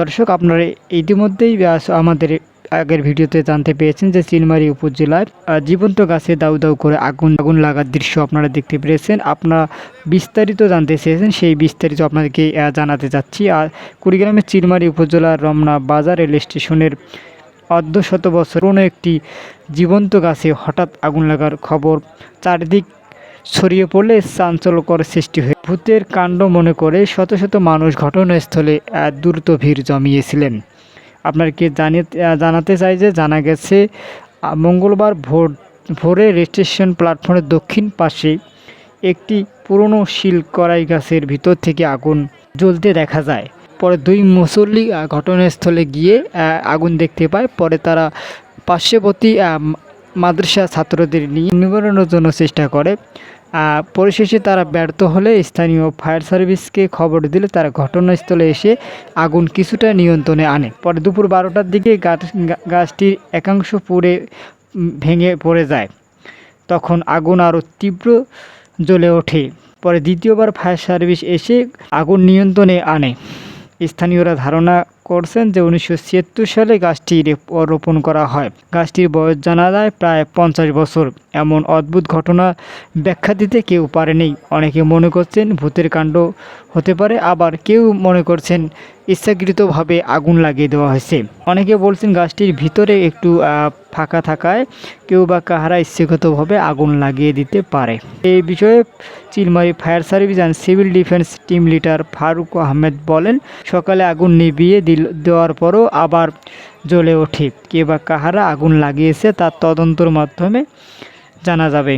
দর্শক, আপনারা ইতিমধ্যেই আমাদের আগের ভিডিওতে জানতে পেরেছেন যে চিলমারি উপজেলার জীবন্ত গাছে দাউ দাউ করে আগুন আগুন লাগার দৃশ্য আপনারা দেখতে পেরেছেন। আপনারা বিস্তারিত জানতে চেয়েছেন, সেই বিস্তারিত আপনাদেরকে জানাতে চাচ্ছি। আর কুড়িগ্রামের চিলমারি উপজেলার রমনা বাজার রেল স্টেশনের অর্ধ শত বছর কোনো একটি জীবন্ত গাছে হঠাৎ আগুন লাগার খবর। চারদিক ছড়িয়ে পড়লে চাঞ্চল্যকর সৃষ্টি হয়ে। ভূতের কাণ্ড মনে করে শত শত মানুষ ঘটনাস্থলে দ্রুত ভিড় জমিয়েছিলেন। আপনাকে জানিয়ে জানাতে চাই যে জানা গেছে মঙ্গলবার ভোর, ভোরে স্টেশন প্ল্যাটফর্মের দক্ষিণ পাশে একটি পুরনো শিল কড়াই গাছের ভিতর থেকে আগুন জ্বলতে দেখা যায়। পরে দুই মুসল্লি ঘটনাস্থলে গিয়ে আগুন দেখতে পায়। পরে তারা পার্শ্ববর্তী মাদ্রাসা ছাত্রদের নিয়ে নিবারণের জন্য চেষ্টা করে। পরিশেষে তারা ব্যর্থ হলে স্থানীয় ফায়ার সার্ভিসকে খবর দিলে তারা ঘটনাস্থলে এসে আগুন কিছুটা নিয়ন্ত্রণে আনে। পরে দুপুর বারোটার দিকে গাছ- গাছটির একাংশ পুড়ে ভেঙে পড়ে যায়। তখন আগুন আরও তীব্র জ্বলে ওঠে। পরে দ্বিতীয়বার ফায়ার সার্ভিস এসে আগুন নিয়ন্ত্রণে আনে। স্থানীয়রা ধারণা করছেন যে উনিশশো ছিয়াত্তর সালে গাছটি রোপণ করা হয়। গাছটির বয়স জানা যায় প্রায় পঞ্চাশ বছর। এমন অদ্ভুত ঘটনা ব্যাখ্যা দিতে কেউ পারেনি অনেকে মনে করছেন ভূতের কাণ্ড হতে পারে, আবার কেউ মনে করছেন ইচ্ছাকৃতভাবে আগুন লাগিয়ে দেওয়া হয়েছে। অনেকে বলছেন গাছটির ভিতরে একটু ফাঁকা থাকায় কেউ বা কাহারা ইচ্ছাগতভাবে আগুন লাগিয়ে দিতে পারে। এই বিষয়ে Chilmari fire service and civil defence team leader Faruk Ahmed বলেন, সকালে আগুন নিভিয়ে দিল দেওয়ার পরও আবার জ্বলে ওঠে। কে বা কাহারা আগুন লাগিয়েছে তার তদন্তর মাধ্যমে জানা যাবে।